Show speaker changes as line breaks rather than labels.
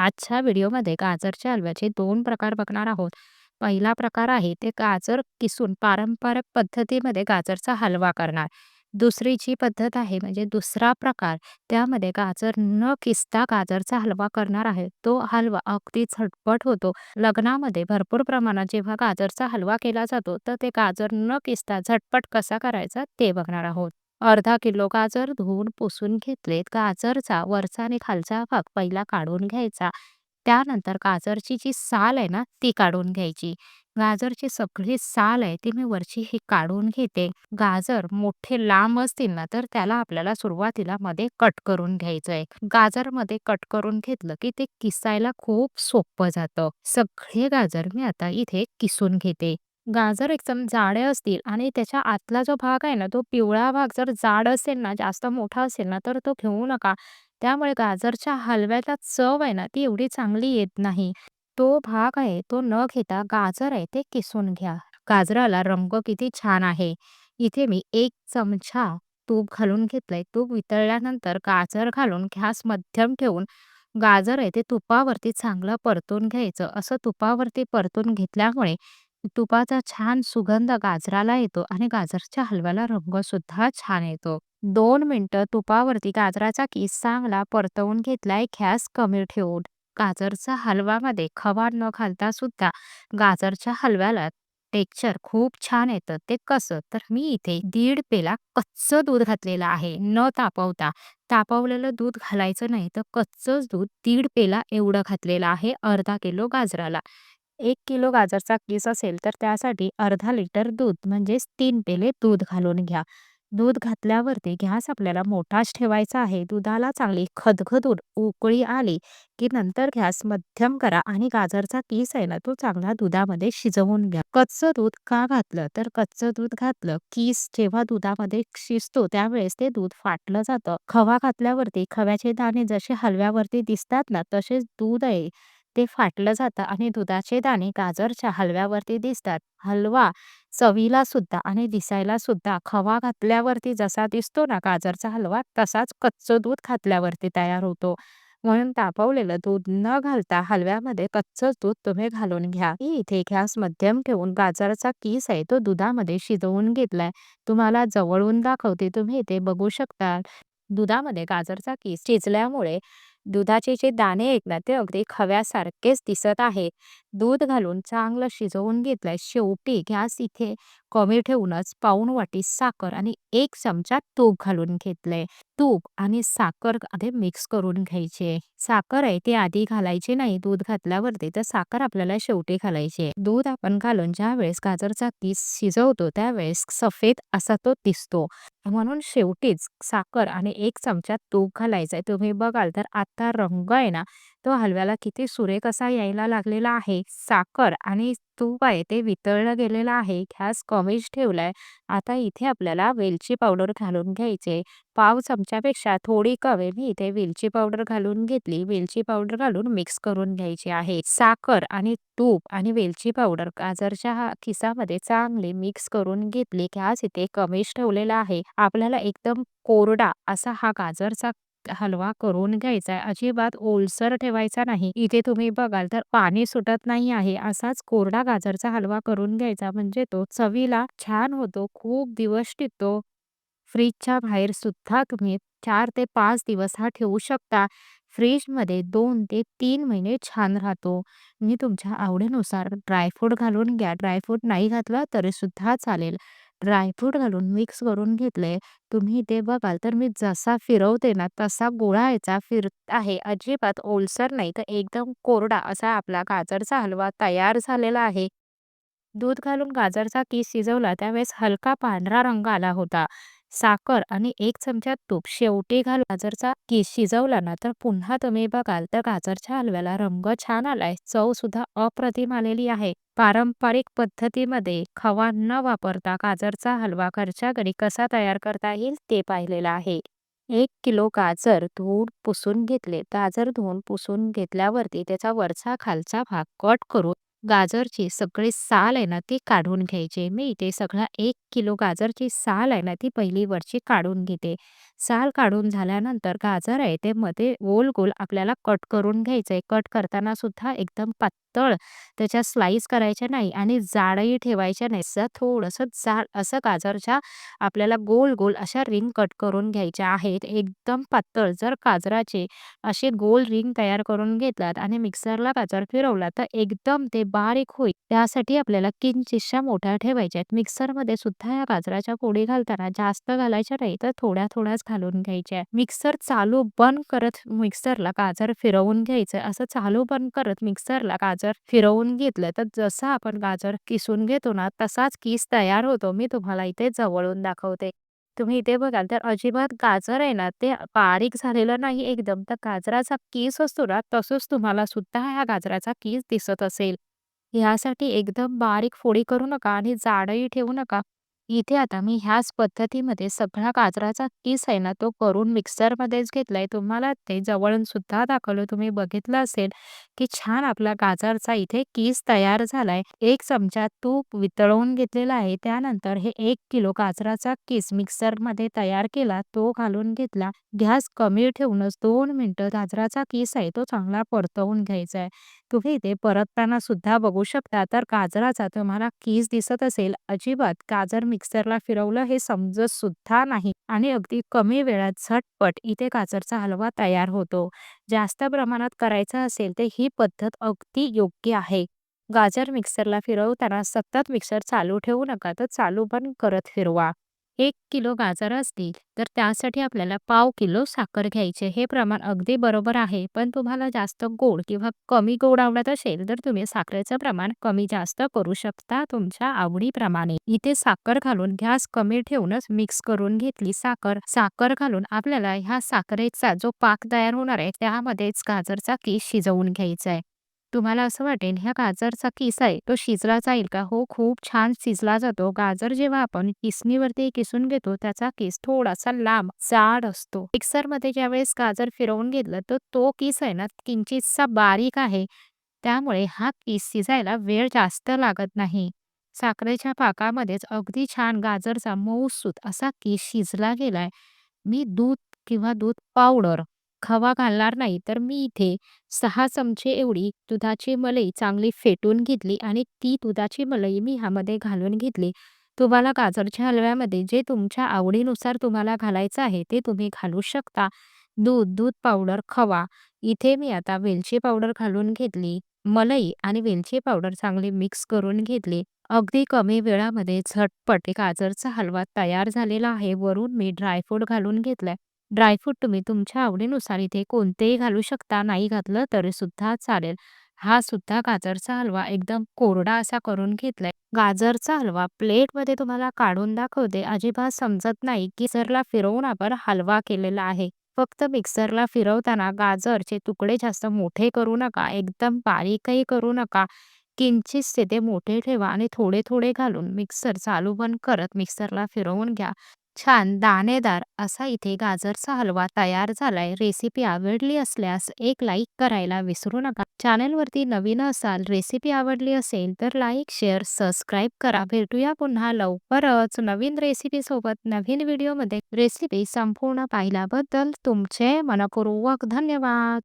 आजच्या व्हिडिओमध्ये गाजरच्या हलव्याचे दोन प्रकार बघणार आहोत. पहिला प्रकार आहे ते गाजर किसून पारंपरिक पद्धतीमध्ये गाजरचा हलवा करणार. दुसरी जी पद्धत आहे म्हणजे दुसरा प्रकार त्यामध्ये गाजर न किसता गाजरचा हलवा करणार आहे. तो हलवा अगदी झटपट होतो. लग्नामध्ये भरपूर प्रमाणात जेव्हा गाजरचा हलवा केला जातो तर ते गाजर न किसता झटपट कसा करायचा ते बघणार आहोत. अर्धा किलो गाजर धुवून पुसून घेतलेत. गाजरचा वरचा आणि खालचा भाग पहिला काढून घ्यायचा. त्यानंतर गाजरची जी साल आहे ना ती काढून घ्यायची. गाजरची सगळी साल आहे ती मी वरची ही काढून घेते. गाजर मोठे लांब असतील ना तर त्याला आपल्याला सुरुवातीला मध्ये कट करून घ्यायचंय. गाजरमध्ये कट करून घेतलं की ते किसायला खूप सोपं जातं. सगळे गाजर मी आता इथे किसून घेते. गाजर एकदम जाडे असतील आणि त्याच्या आतला जो भाग आहे ना तो पिवळा भाग जर जाड असेल ना जास्त मोठा असेल ना तर तो घेऊ नका. त्यामुळे गाजरच्या हलव्याला चव आहे ना ती एवढी चांगली येत नाही. तो भाग आहे तो न घेता गाजर आहे ते किसून घ्या. गाजराला रंग किती छान आहे. इथे मी एक चमचा तूप घालून घेतलंय. तूप वितळल्यानंतर गाजर घालून गॅस मध्यम ठेवून गाजर आहे ते तुपावरती चांगलं परतून घ्यायचं. असं तुपावरती परतून घेतल्यामुळे तुपाचा छान सुगंध गाजराला येतो आणि गाजरच्या हलव्याला रंग सुद्धा छान येतो. दोन मिनिटं तुपावरती गाजराचा किस चांगला परतवून घेतलाय गॅस कमी ठेवून. गाजरचा हलवामध्ये खवा न घालता सुद्धा गाजरच्या हलव्याला टेक्स्चर खूप छान येतं. ते कसं तर मी इथे दीड पेला कच्चं दूध घातलेलं आहे न तापवता. तापवलेलं दूध घालायचं नाही तर कच्चंच दूध दीड पेला एवढं घातलेलं आहे अर्धा किलो गाजराला. एक किलो गाजरचा किस असेल तर त्यासाठी अर्धा लिटर दूध म्हणजेच तीन पेले दूध घालून घ्या. दूध घातल्यावरती गॅस आपल्याला मोठाच ठेवायचा आहे. दुधाला चांगली खदखदून उकळी आली की नंतर गॅस मध्यम करा आणि गाजरचा किस आहे ना तो चांगला दुधामध्ये शिजवून घ्या. कच्चं दूध का घातलं तर कच्चं दूध घातलं कीस जेव्हा दुधामध्ये शिजतो त्यावेळेस ते दूध फाटलं जातं. खवा घातल्यावरती खव्याचे दाणे जसे हलव्यावरती दिसतात ना तसेच दूध आहे ते फाटलं जातं आणि दुधाचे दाणे गाजरच्या हलव्यावरती दिसतात. हलवा चवीला सुद्धा आणि दिसायला सुद्धा खवा घातल्यावरती जसा दिसतो ना गाजरचा हलवा तसाच कच्चं दूध घातल्यावरती तयार होतो. म्हणून तापवलेलं दूध न घालता हलव्यामध्ये कच्चं दूध तुम्ही घालून घ्या. मी इथे गॅस मध्यम ठेवून गाजरचा किस आहे तो दुधामध्ये शिजवून घेतलाय. तुम्हाला जवळून दाखवते तुम्ही इथे बघू शकता. दुधामध्ये गाजरचा किस शिजल्यामुळे दुधाचे जे दाणे आहेत ना ते अगदी खव्यासारखेच दिसत आहे. दूध घालून चांगलं शिजवून घेतलंय. शेवटी गॅस इथे कमी ठेवूनच पाऊण वाटी साखर आणि एक चमचा तूप घालून घेतलंय. तूप आणि साखर आधी मिक्स करून घ्यायचे साखर आहे ती आधी घालायची नाही दूध घातल्यावरती तर साखर आपल्याला शेवटी घालायची. दूध आपण घालून ज्या वेळेस गाजरचा किस शिजवतो त्यावेळेस सफेद असा तो दिसतो. म्हणून शेवटीच साखर आणि एक चमचा तूप घालायचंय. तुम्ही बघाल तर आता रंग आहे ना तो हलव्याला किती सुरेख असा यायला लागलेला आहे. साखर आणि तूप आहे ते वितळलं गेलेलं आहे. गॅस कमीच ठेवलाय. आता इथे आपल्याला वेलची पावडर घालून घ्यायचे. पाव चमच्यापेक्षा थोडी कमी मी इथे वेलची पावडर घालून घेतली. वेलची पावडर घालून मिक्स करून घ्यायची आहे. साखर आणि तूप आणि वेलची पावडर गाजरच्या किसामध्ये चांगली मिक्स करून घेतली. गॅस इथे कमीच ठेवलेला आहे. आपल्याला एकदम कोरडा असा हा गाजरचा हलवा करून घ्यायचा आहे. अजिबात ओलसर ठेवायचा नाही. इथे तुम्ही बघाल तर पाणी सुटत नाही आहे. असाच कोरडा गाजरचा हलवा करून घ्यायचा म्हणजे तो चवीला छान होतो. खूप दिवस टिकतो. फ्रीजच्या बाहेर सुद्धा तुम्ही चार ते पाच दिवस हा ठेवू शकता. फ्रीजमध्ये दोन ते तीन महिने छान राहतो. मी तुमच्या आवडीनुसार ड्रायफ्रूट घालून घ्या. ड्रायफ्रूट नाही घातला तरी सुद्धा चालेल. ड्रायफ्रूट घालून मिक्स करून घेतलंय. तुम्ही इथे बघाल तर मी जसा फिरवते ना तसा गोळा याचा फिरत आहे. अजिबात ओलसर नाही तर एकदम कोरडा असा आपला गाजरचा हलवा तयार झालेला आहे. दूध घालून गाजरचा किस शिजवला त्यावेळेस हलका पांढरा रंग आला होता. साखर आणि एक चमचा तूप शेवटी घालून गाजरचा किस शिजवला ना तर पुन्हा तुम्ही बघाल तर गाजरच्या हलव्याला रंग छान आलाय. चव सुद्धा अप्रतिम आलेली आहे. पारंपरिक पद्धतीमध्ये खवा न वापरता गाजरचा हलवा घरच्या घरी कसा तयार करता येईल ते पाहिलेलं आहे. एक किलो गाजर धुवून पुसून घेतले. गाजर धुवून पुसून घेतल्यावरती त्याचा वरचा खालचा भाग कट करून गाजरची सगळी साल आहे ना, ती काढून घ्यायची. मी इथे सगळा एक किलो गाजरची साल आहे ना, ती पहिली वरची काढून घेते. साल काढून झाल्यानंतर गाजर आहे ते मध्ये गोल-गोल आपल्याला कट करून घ्यायचंय. कट करताना सुद्धा एकदम पातळ त्याच्या स्लाईस करायच्या नाही आणि जाडही ठेवायच्या नाही. असं थोडंसं जाड असं गाजरच्या आपल्याला गोल-गोल अशा रिंग कट करून घ्यायच्या आहेत. एकदम पातळ जर गाजराचे असे गोल रिंग तयार करून घेतलात आणि मिक्सरला गाजर फिरवला तर एकदम ते बारीक होईल. त्यासाठी आपल्याला किंचितशा मोठ्या ठेवायच्या आहेत. मिक्सरमध्ये सुद्धा या गाजराच्या पोळी घालताना जास्त घालायच्या नाही तर थोड्या-थोड्याच घालून घ्यायच्या. मिक्सर चालू बंद करत मिक्सरला गाजर फिरवून घ्यायचं. असं चालू बंद करत मिक्सरला गाजर फिरवून घेतलं तर जसं आपण गाजर किसून घेतो ना, तसाच किस तयार होतो. मी तुम्हाला इथे जवळून दाखवते. तुम्ही इथे बघाल तर अजिबात गाजर आहे ना, ते बारीक झालेलं नाही एकदम. तर गाजराचा किस असतो ना, तसंच तुम्हाला सुद्धा ह्या गाजराचा किस दिसत असेल. ह्यासाठी एकदम बारीक फोडी करू नका आणि जाडही ठेवू नका. इथे आता मी ह्याच पद्धतीमध्ये सगळा गाजराचा किस आहे ना, तो करून मिक्सरमध्येच घेतलाय. तुम्हाला ते जवळून सुद्धा दाखवलं. तुम्ही बघितलं असेल, की छान आपला गाजरचा इथे कीस तयार झालाय. एक चमचा तूप वितळवून घेतलेला आहे. त्यानंतर हे एक किलो गाजराचा कीस मिक्सरमध्ये तयार केला, तो घालून घेतला. गॅस कमी ठेवूनच दोन मिनिटं गाजराचा कीस आहे तो चांगला परतवून घ्यायचा आहे. तुम्ही इथे परतताना सुद्धा बघू शकता, तर गाजराचा तुम्हाला कीस दिसत असेल. अजिबात गाजर मिक्सरला फिरवलं हे समजत सुद्धा नाही आणि अगदी कमी वेळात झटपट इथे गाजरचा हलवा तयार होतो. जास्त प्रमाणात करायचा असेल तर ही पद्धत अगदी योग्य आहे. गाजर मिक्सरला फिरवताना सतत मिक्सर चालू ठेवू नका, तर चालू पण करत फिरवा. एक किलो गाजर असतील तर त्यासाठी आपल्याला पाव किलो साखर घ्यायचे हे प्रमाण अगदी बरोबर आहे. पण तुम्हाला जास्त गोड किंवा कमी गोड आवडत असेल तर तुम्ही साखरेचं प्रमाण कमी जास्त करू शकता तुमच्या आवडीप्रमाणे. इथे साखर घालून गॅस कमी ठेवूनच मिक्स करून घेतली साखर. साखर घालून आपल्याला ह्या साखरेचा जो पाक तयार होणार आहे त्यामध्येच गाजरचा किस शिजवून घ्यायचा आहे. तुम्हाला असं वाटेल ह्या गाजरचा किस आहे तो शिजला जाईल का? हो, खूप छान शिजला जातो. गाजर जेव्हा आपण किसणीवरती किसून घेतो त्याचा किस थोडासा लांब, जाड असतो. मिक्सरमध्ये ज्यावेळेस गाजर फिरवून घेतलं तर तो किस आहे ना किंचितसा बारीक आहे. त्यामुळे हा किस शिजायला वेळ जास्त लागत नाही. साखरेच्या पाकामध्येच अगदी छान गाजरचा मऊसूत असा किस शिजला गेलाय. मी दूध किंवा दूध पावडर, खवा घालणार नाही. तर मी इथे 6 चमचे एवढी दुधाची मलई चांगली फेटून घेतली आणि ती दुधाची मलई मी ह्यामध्ये घालून घेतली. तुम्हाला गाजरच्या हलव्यामध्ये जे तुमच्या आवडीनुसार तुम्हाला घालायचं आहे ते तुम्ही घालू शकता. दूध, दूध पावडर, खवा. इथे मी आता वेलची पावडर घालून घेतली. मलई आणि वेलची पावडर चांगली मिक्स करून घेतली. अगदी कमी वेळामध्ये झटपट गाजरचा हलवा तयार झालेला आहे. वरून मी ड्रायफ्रूट घालून घेतलाय. ड्रायफ्रूट तुम्ही तुमच्या आवडीनुसार इथे कोणतेही घालू शकता. नाही घातलं तरी सुद्धा चालेल. हा सुद्धा गाजरचा हलवा एकदम कोरडा असा करून घेतलाय. गाजरचा हलवा प्लेटमध्ये तुम्हाला काढून दाखवते. अजिबात समजत नाही की मिक्सरला फिरवून आपण हलवा केलेला आहे. फक्त मिक्सरला फिरवताना गाजरचे तुकडे जास्त मोठे करू नका. एकदम बारीकही करू नका. किंचित ते मोठे ठेवा आणि थोडे-थोडे घालून मिक्सर चालू बंद करत मिक्सरला फिरवून घ्या. छान दाणेदार असा इथे गाजरचा हलवा तयार झालाय. रेसिपी आवडली असल्यास एक लाईक करायला विसरू नका. चॅनलवरती नवीन असाल, रेसिपी आवडली असेल तर लाईक, शेअर, सबस्क्राईब करा. भेटूया पुन्हा लवकरच नवीन रेसिपीसोबत नवीन व्हिडिओमध्ये. रेसिपी संपूर्ण पाहिल्याबद्दल तुमचे मनपूर्वक धन्यवाद.